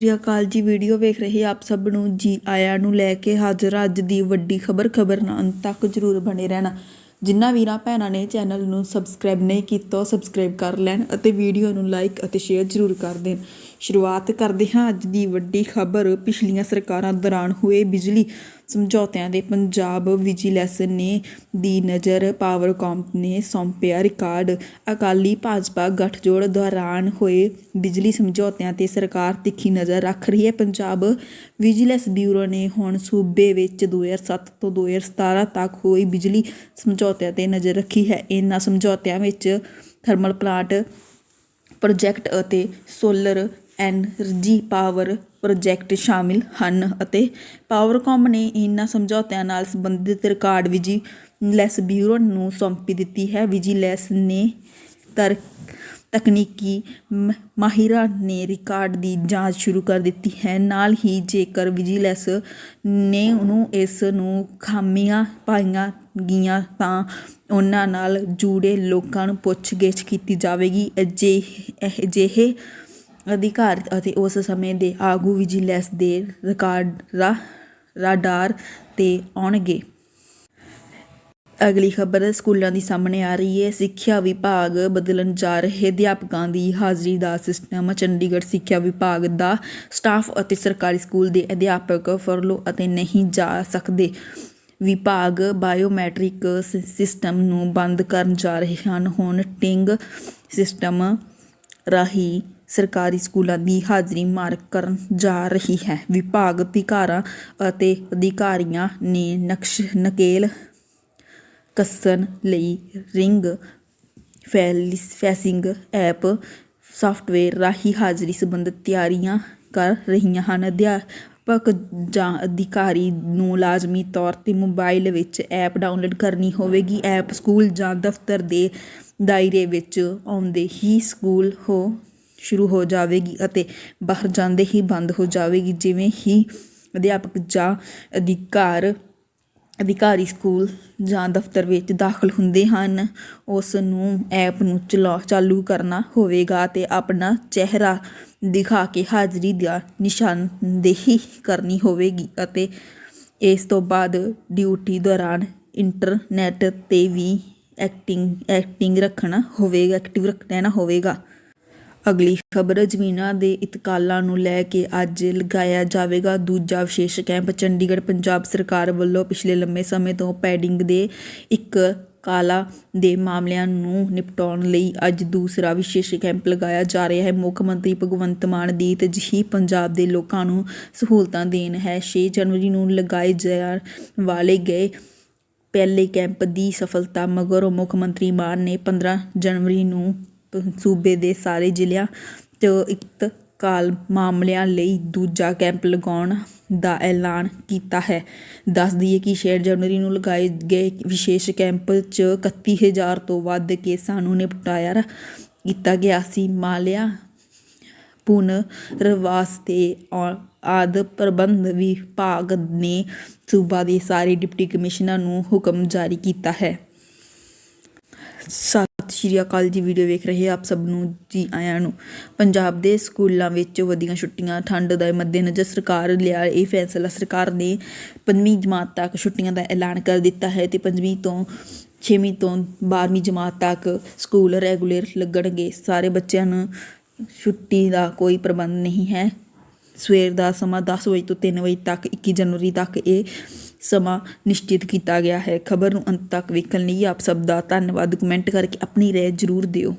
ਸਤਿ ਸ਼੍ਰੀ ਅਕਾਲ ਜੀ, ਵੀਡੀਓ ਵੇਖ ਰਹੇ ਆਪ ਸਭ ਨੂੰ, ਜੀ ਆਇਆਂ ਨੂੰ ਲੈ ਕੇ ਹਾਜ਼ਰ ਅੱਜ ਦੀ ਵੱਡੀ ਖਬਰ ਖਬਰ ਨਾਲ ਅੰਤ ਤੱਕ ਜਰੂਰ ਬਣੇ ਰਹਿਣਾ। ਜਿਨ੍ਹਾਂ ਵੀਰਾਂ ਭੈਣਾਂ ਨੇ ਚੈਨਲ ਨੂੰ ਸਬਸਕ੍ਰਾਈਬ ਨਹੀਂ ਕੀਤਾ ਸਬਸਕ੍ਰਾਈਬ ਕਰ ਲੈਣ ਅਤੇ ਵੀਡੀਓ ਨੂੰ ਲਾਈਕ ਅਤੇ ਸ਼ੇਅਰ ਜਰੂਰ ਕਰ ਦੇਣ। ਸ਼ੁਰੂਆਤ ਕਰਦੇ ਹਾਂ ਅੱਜ ਦੀ ਵੱਡੀ ਖਬਰ। ਪਿਛਲੀਆਂ ਸਰਕਾਰਾਂ ਦੌਰਾਨ ਹੋਏ ਬਿਜਲੀ ਸਮਝੌਤਿਆਂ ਦੇ ਪੰਜਾਬ ਵਿਜੀਲੈਂਸ ਨੇ ਦੀ ਨਜ਼ਰ ਪਾਵਰਕੌਮ ਨੇ ਸੌਂਪਿਆ ਰਿਕਾਰਡ। ਅਕਾਲੀ ਭਾਜਪਾ ਗਠਜੋੜ ਦੌਰਾਨ ਹੋਏ ਬਿਜਲੀ ਸਮਝੌਤਿਆਂ ਤੇ ਸਰਕਾਰ ਤਿੱਖੀ ਨਜ਼ਰ ਰੱਖ ਰਹੀ ਹੈ। ਪੰਜਾਬ ਵਿਜੀਲੈਂਸ ਬਿਊਰੋ ਨੇ ਹੁਣ ਸੂਬੇ ਵਿੱਚ 2007 ਤੋਂ 2017 ਤੱਕ ਹੋਈ ਬਿਜਲੀ ਸਮਝੌਤਿਆਂ ਤੇ ਨਜ਼ਰ ਰੱਖੀ ਹੈ। ਇਹਨਾਂ ਸਮਝੌਤਿਆਂ ਵਿੱਚ ਥਰਮਲ ਪਲਾਂਟ, ਪ੍ਰੋਜੈਕਟ ਅਤੇ ਸੋਲਰ ਐਨਰਜੀ ਪਾਵਰ ਪ੍ਰੋਜੈਕਟ ਸ਼ਾਮਿਲ ਹਨ ਅਤੇ ਪਾਵਰਕੌਮ ਨੇ ਇਹਨਾਂ ਸਮਝੌਤਿਆਂ ਨਾਲ ਸੰਬੰਧਿਤ ਰਿਕਾਰਡ ਵਿਜੀਲੈਂਸ ਬਿਊਰੋ ਨੂੰ ਸੌਂਪੀ ਦਿੱਤੀ ਹੈ। ਵਿਜੀਲੈਂਸ ਨੇ ਤਰ, ਤਕਨੀਕੀ ਮਾਹਿਰਾਂ ਨੇ ਰਿਕਾਰਡ ਦੀ ਜਾਂਚ ਸ਼ੁਰੂ ਕਰ ਦਿੱਤੀ ਹੈ। ਨਾਲ ਹੀ ਜੇਕਰ ਵਿਜੀਲੈਂਸ ਨੇ ਉਹਨੂੰ ਇਸ ਨੂੰ ਖਾਮੀਆਂ ਪਾਈਆਂ ਗਈਆਂ ਤਾਂ ਉਹਨਾਂ ਨਾਲ ਜੁੜੇ ਲੋਕਾਂ ਨੂੰ ਪੁੱਛਗਿੱਛ ਕੀਤੀ ਜਾਵੇਗੀ। ਅਜੇ ਅਜਿਹੇ ਅਧਿਕਾਰ ਅਤੇ ਉਸ ਸਮੇਂ ਦੇ ਆਗੂ ਵਿਜੀਲੈਂਸ ਦੇ ਰਿਕਾਰਡ ਰਾ, ਰਾਡਾਰ ਤੇ ਆਉਣਗੇ। ਅਗਲੀ ਖਬਰ, ਸਕੂਲਾਂ ਦੀ ਸਾਹਮਣੇ ਆ ਰਹੀ ਹੈ। ਸਿੱਖਿਆ ਵਿਭਾਗ ਬਦਲਣ ਜਾ ਰਹੇ ਅਧਿਆਪਕਾਂ ਦੀ ਹਾਜ਼ਰੀ ਦਾ ਸਿਸਟਮ ਚੰਡੀਗੜ੍ਹ ਸਿੱਖਿਆ ਵਿਭਾਗ ਦਾ ਸਟਾਫ ਅਤੇ ਸਰਕਾਰੀ ਸਕੂਲ ਦੇ ਅਧਿਆਪਕ ਫਰਲੋ ਅਤੇ ਨਹੀਂ ਜਾ ਸਕਦੇ। ਵਿਭਾਗ ਬਾਇਓਮੈਟ੍ਰਿਕ ਸਿਸਟਮ ਨੂੰ ਬੰਦ ਕਰਨ ਜਾ ਰਹੇ ਹਨ। ਹੁਣ ਟਿੰਗ ਸਿਸਟਮ ਰਾਹੀਂ ਸਰਕਾਰੀ ਸਕੂਲਾਂ ਦੀ ਹਾਜ਼ਰੀ ਮਾਰਕ ਕਰਨ ਜਾ ਰਹੀ ਹੈ। ਵਿਭਾਗ ਅਧਿਕਾਰਾਂ ਅਤੇ ਅਧਿਕਾਰੀਆਂ ਨੇ ਨਕਸ਼ ਨਕੇਲ ਕੱਸਣ ਲਈ ਰਿੰਗ ਫੈਲਿਸ, ਫੈਸਿੰਗ ਐਪ ਸਾਫਟਵੇਅਰ ਰਾਹੀਂ ਹਾਜ਼ਰੀ ਸੰਬੰਧਤ ਤਿਆਰੀਆਂ ਕਰ ਰਹੀਆਂ ਹਨ। ਅਧਿਆਪਕ ਜਾਂ ਅਧਿਕਾਰੀ ਨੂੰ ਲਾਜ਼ਮੀ ਤੌਰ ਤੇ ਮੋਬਾਈਲ ਵਿੱਚ ਐਪ ਡਾਊਨਲੋਡ ਕਰਨੀ ਹੋਵੇਗੀ। ਐਪ ਸਕੂਲ ਜਾਂ ਦਫ਼ਤਰ ਦੇ ਦਾਇਰੇ ਵਿੱਚ ਆਉਂਦੇ ਹੀ ਸਕੂਲ ਹੋ ਸ਼ੁਰੂ ਹੋ ਜਾਵੇਗੀ ਅਤੇ ਬਾਹਰ ਜਾਂਦੇ ਹੀ ਬੰਦ ਹੋ ਜਾਵੇਗੀ, ਜਿਵੇਂ ਹੀ ਅਧਿਆਪਕ ਜਾਂ ਅਧਿਕਾਰ, ਅਧਿਕਾਰੀ ਸਕੂਲ ਜਾਂ ਦਫ਼ਤਰ ਵਿੱਚ ਦਾਖਲ ਹੁੰਦੇ ਹਨ ਉਸ ਨੂੰ ਐਪ ਨੂੰ ਚਲਾ, ਚਾਲੂ ਕਰਨਾ ਹੋਵੇਗਾ ਤੇ ਆਪਣਾ ਚਿਹਰਾ ਦਿਖਾ ਕੇ ਹਾਜ਼ਰੀ ਦਾ ਨਿਸ਼ਾਨਦੇਹੀ ਕਰਨੀ ਹੋਵੇਗੀ ਅਤੇ ਇਸ ਤੋਂ ਬਾਅਦ ਡਿਊਟੀ ਦੌਰਾਨ ਇੰਟਰਨੈਟ ਤੇ ਵੀ ਐਕਟਿੰਗ ਐਕਟਿੰਗ ਰੱਖਣਾ ਹੋਵੇਗਾ ਐਕਟਿਵ ਰਹਿਣਾ ਹੋਵੇਗਾ। ਅਗਲੀ ਖਬਰ, ਜ਼ਮੀਨਾਂ ਦੇ ਇਤਕਾਲਾਂ ਨੂੰ ਲੈ ਕੇ ਅੱਜ ਲਗਾਇਆ ਜਾਵੇਗਾ ਦੂਜਾ ਵਿਸ਼ੇਸ਼ ਕੈਂਪ। ਚੰਡੀਗੜ੍ਹ ਪੰਜਾਬ ਸਰਕਾਰ ਵੱਲੋਂ ਪਿਛਲੇ ਲੰਮੇ ਸਮੇਂ ਤੋਂ ਪੈਡਿੰਗ ਦੇ ਇੱਕ ਕਾਲਾ ਦੇ ਮਾਮਲਿਆਂ ਨੂੰ ਨਿਪਟਾਉਣ ਲਈ ਅੱਜ ਦੂਸਰਾ ਵਿਸ਼ੇਸ਼ ਕੈਂਪ ਲਗਾਇਆ ਜਾ ਰਿਹਾ ਹੈ। ਮੁੱਖ ਮੰਤਰੀ ਭਗਵੰਤ ਮਾਨ ਦੀ ਤਜਹੀ ਪੰਜਾਬ ਦੇ ਲੋਕਾਂ ਨੂੰ ਸਹੂਲਤਾਂ ਦੇਣ ਹੈ। 6 ਜਨਵਰੀ ਨੂੰ ਲਗਾਏ ਜਾਣ ਵਾਲੇ ਗਏ ਪਹਿਲੇ ਕੈਂਪ ਦੀ ਸਫਲਤਾ ਮਗਰੋਂ ਮੁੱਖ ਮੰਤਰੀ ਮਾਨ ਨੇ 15 ਜਨਵਰੀ ਨੂੰ ਸੂਬੇ ਦੇ ਸਾਰੇ ਜ਼ਿਲ੍ਹਿਆਂ 'ਚ ਇਤਕਾਲ ਮਾਮਲਿਆਂ ਲਈ ਦੂਜਾ ਕੈਂਪ ਲਗਾਉਣ ਦਾ ਐਲਾਨ ਕੀਤਾ ਹੈ। ਦੱਸ ਦਈਏ ਕਿ 6 ਜਨਵਰੀ ਨੂੰ ਲਗਾਏ ਗਏ ਵਿਸ਼ੇਸ਼ ਕੈਂਪ 'ਚ 31000 ਤੋਂ ਵੱਧ ਕੇਸਾਂ ਨੂੰ ਨਿਪਟਾਇਆ ਕੀਤਾ ਗਿਆ ਸੀ। ਮਾਲਿਆ ਪੁਨ ਰਵਾਸ ਤੇ ਔ- ਆਦ ਪ੍ਰਬੰਧ ਵਿਭਾਗ ਨੇ ਸੂਬਾ ਦੇ ਸਾਰੇ ਡਿਪਟੀ ਕਮਿਸ਼ਨਰ ਨੂੰ ਹੁਕਮ ਜਾਰੀ ਕੀਤਾ ਹੈ। ਸਤਿ ਸ਼੍ਰੀ ਅਕਾਲ ਜੀ, ਵੀਡੀਓ ਵੇਖ ਰਹੇ ਆਪ ਸਭ ਨੂੰ ਜੀ ਆਇਆਂ ਨੂੰ। ਪੰਜਾਬ ਦੇ ਸਕੂਲਾਂ ਵਿੱਚ ਵਧੀਆਂ ਛੁੱਟੀਆਂ, ਠੰਡ ਦੇ ਮੱਦੇਨਜ਼ਰ ਸਰਕਾਰ ਲਿਆ ਇਹ ਫੈਸਲਾ। ਸਰਕਾਰ ਨੇ ਪੰਜਵੀਂ ਜਮਾਤ ਤੱਕ ਛੁੱਟੀਆਂ ਦਾ ਐਲਾਨ ਕਰ ਦਿੱਤਾ ਹੈ ਤੇ ਪੰਜਵੀਂ ਤੋਂ ਛੇਵੀਂ ਤੋਂ 12ਵੀਂ ਜਮਾਤ ਤੱਕ ਸਕੂਲ ਰੈਗੂਲਰ ਲੱਗਣਗੇ। ਸਾਰੇ ਬੱਚਿਆਂ ਨੂੰ ਛੁੱਟੀ ਦਾ ਕੋਈ ਪ੍ਰਬੰਧ ਨਹੀਂ ਹੈ। ਸਵੇਰ ਦਾ ਸਮਾਂ 10 ਵਜੇ ਤੋਂ 3 ਵਜੇ ਤੱਕ 21 ਜਨਵਰੀ ਤੱਕ ਇਹ ਸਮਾਂ ਨਿਸ਼ਚਿਤ ਕੀਤਾ ਗਿਆ ਹੈ। ਖਬਰ ਨੂੰ ਅੰਤ ਤੱਕ ਵੇਖਣ ਲਈ ਆਪ ਸਭ ਦਾ ਧੰਨਵਾਦ। ਕਮੈਂਟ ਕਰਕੇ ਆਪਣੀ ਰਾਏ ਜ਼ਰੂਰ ਦਿਓ।